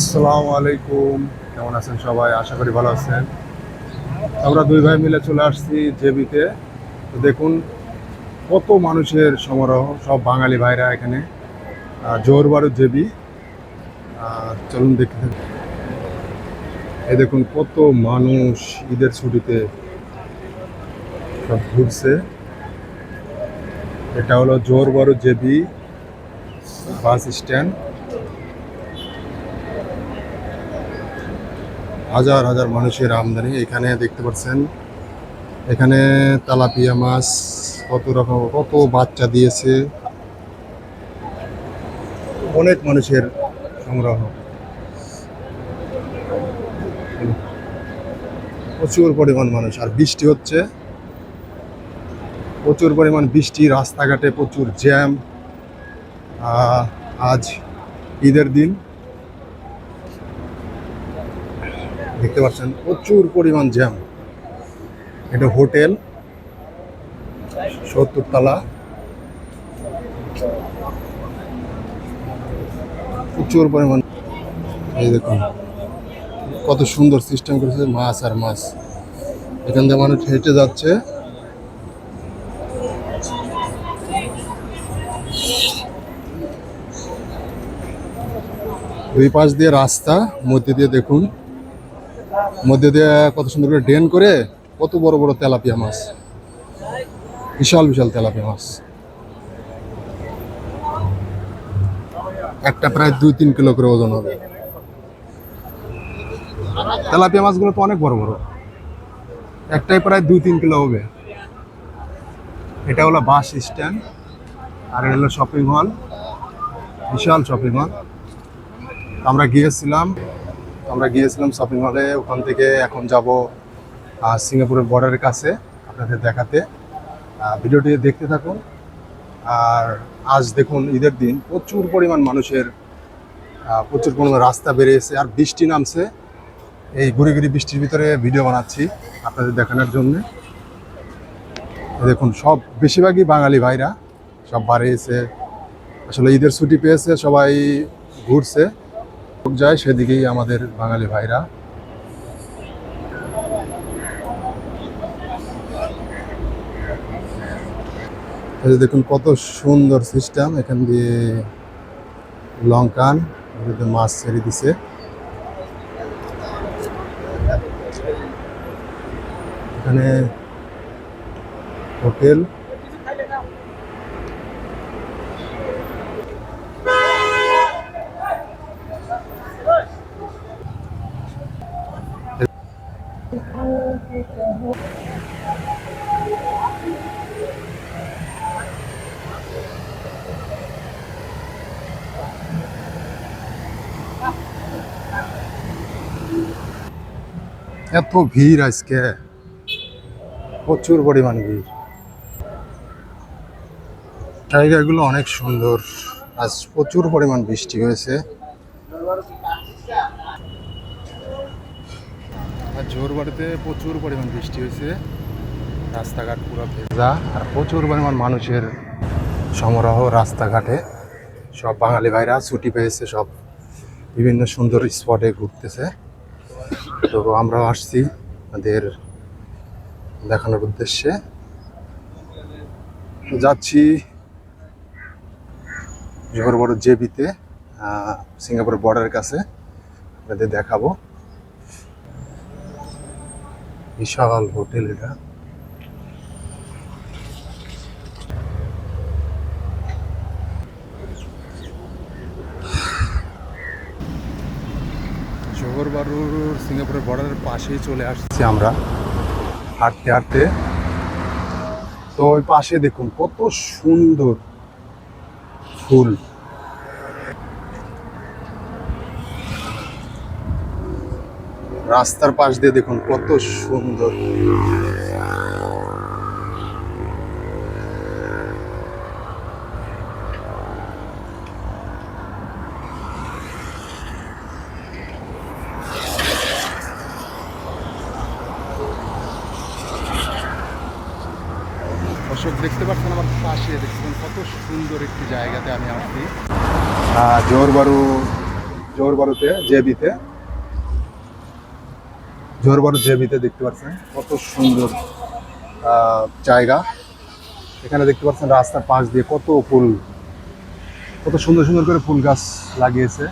আসসালামু আলাইকুম কেমন আছেন সবাই? আশা করি ভালো আছেন। আমরা দুই ভাই মিলে চলে আসছি জেবিতে। তো দেখুন, কত মানুষের সমারোহ, সব বাঙালি ভাইরা এখানে। জোর বারো জেবি। চলুন দেখতে থাকি। এই দেখুন, কত মানুষ ঈদের ছুটিতে সব ঘুরছে। এটা হলো জোর বারো জেবি বাস স্ট্যান্ড। হাজার হাজার মানুষের আমদানি এখানে দেখতে পাচ্ছেন। এখানে তালাপিয়া মাছ কত রকম, কত বাচ্চা দিয়েছে। অনেক মানুষের সংগ্রহ। প্রচুর পরিমাণ মানুষ, আর বৃষ্টি হচ্ছে। প্রচুর পরিমাণ বৃষ্টি, রাস্তাঘাটে প্রচুর জ্যাম। আজ ঈদের দিন। দেখতে পাচ্ছেন, প্রচুর পরিমাণ জ্যাম এটা হোটেল, সত্তর তলা। প্রচুর পরিমাণ এই দেখুন, কত সুন্দর সিস্টেম করেছে মাছ আর মাছ। এখান থেকে মানুষ হেঁটে যাচ্ছে। দুই পাশ দিয়ে রাস্তা, মধ্যে দিয়ে দেখুন। মধ্যে দিয়ে কত সুন্দর করে ড্রেন করে কত বড় বড় তেলাপিয়া মাছ। বিশাল বিশাল তেলাপিয়া মাছ। একটা প্রায় দুই তিন কিলো করে ওজন হবে। তেলাপিয়া মাছগুলো তো অনেক বড় বড়। একটাই প্রায় দুই তিন কিলো হবে। এটা হলো বাস স্ট্যান্ড আর এটা হলো শপিং মল। বিশাল শপিং মল। আমরা গিয়েছিলাম আমরা গিয়েছিলাম শপিং মলে ওখান থেকে এখন যাব সিঙ্গাপুরের বর্ডারের কাছে আপনাদের দেখাতে। ভিডিওটি দেখতে থাকুন। আর আজ দেখুন ঈদের দিন, প্রচুর পরিমাণ মানুষের প্রচুর পরিমাণ রাস্তা বেরিয়েছে আর বৃষ্টি নামছে। এই গুড়ি গুড়ি বৃষ্টির ভিতরে ভিডিও বানাচ্ছি আপনাদের দেখানোর জন্য। দেখুন, সব বেশিরভাগই বাঙালি ভাইরা, সব বাড়িয়েছে আসলে ঈদের ছুটি পেয়েছে, সবাই ঘুরছে। যায়, সেদিকেই আমাদের বাঙালি ভাইরা। দেখুন কত সুন্দর সিস্টেম এখান দিয়ে লঙ্কান মাছ ছেড়ে দিছে। এখানে হোটেল। এত ভিড় আজকে। প্রচুর পরিমাণ ভিড়। জায়গাগুলো অনেক সুন্দর। আজ প্রচুর পরিমাণ বৃষ্টি হয়েছে। আর জোর বাড়িতে প্রচুর পরিমাণ বৃষ্টি হয়েছে। রাস্তাঘাট পুরো ভেজা আর প্রচুর পরিমাণ মানুষের সমারোহ রাস্তাঘাটে। সব বাঙালি ভাইরা ছুটি পেয়েছে, সব বিভিন্ন সুন্দর স্পটে ঘুরতেছে। তো আমরা আসছি আমাদের দেখানোর উদ্দেশ্যে। যাচ্ছি জোহর বড় জেবিতে সিঙ্গাপুর বর্ডারের কাছে। আপনাদের দেখাবো। বিশাল হোটেল এটা। জোহর বারুর সিঙ্গাপুরের বর্ডারের পাশেই চলে আসছি আমরা। হাঁটতে হাঁটতে। তো ওই পাশে দেখুন কত সুন্দর ফুল। রাস্তার পাশ দিয়ে দেখুন কত সুন্দর। দেখতে পাচ্ছেন আমার পাশে, দেখছেন কত সুন্দর একটি জায়গাতে আমি আসছি। জোর বারু জোহর বারোতে জেবিতে। জোহর বারো জেবিতে দেখতে পাচ্ছেন কত সুন্দর জায়গা। এখানে দেখতে পাচ্ছেন রাস্তার পাশ দিয়ে কত ফুল, কত সুন্দর সুন্দর করে ফুল গাছ লাগিয়েছে।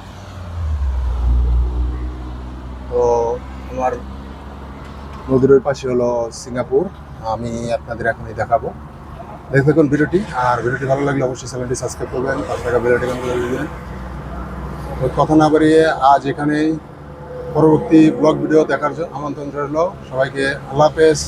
তো আমার নদীর পাশে হলো সিঙ্গাপুর, আমি আপনাদের এখনই দেখাবো। দেখতে থাকুন ভিডিওটি, আর ভিডিওটি ভালো লাগলে অবশ্যই চ্যানেলটি সাবস্ক্রাইব করবেন পাঁচ টাকা করে দিবেন। তো কথা না বাড়িয়ে আজ এখানেই। পরবর্তী ব্লগ ভিডিও দেখার আমন্ত্রণ রইল। সবাইকে আল্লাহ হাফেজ।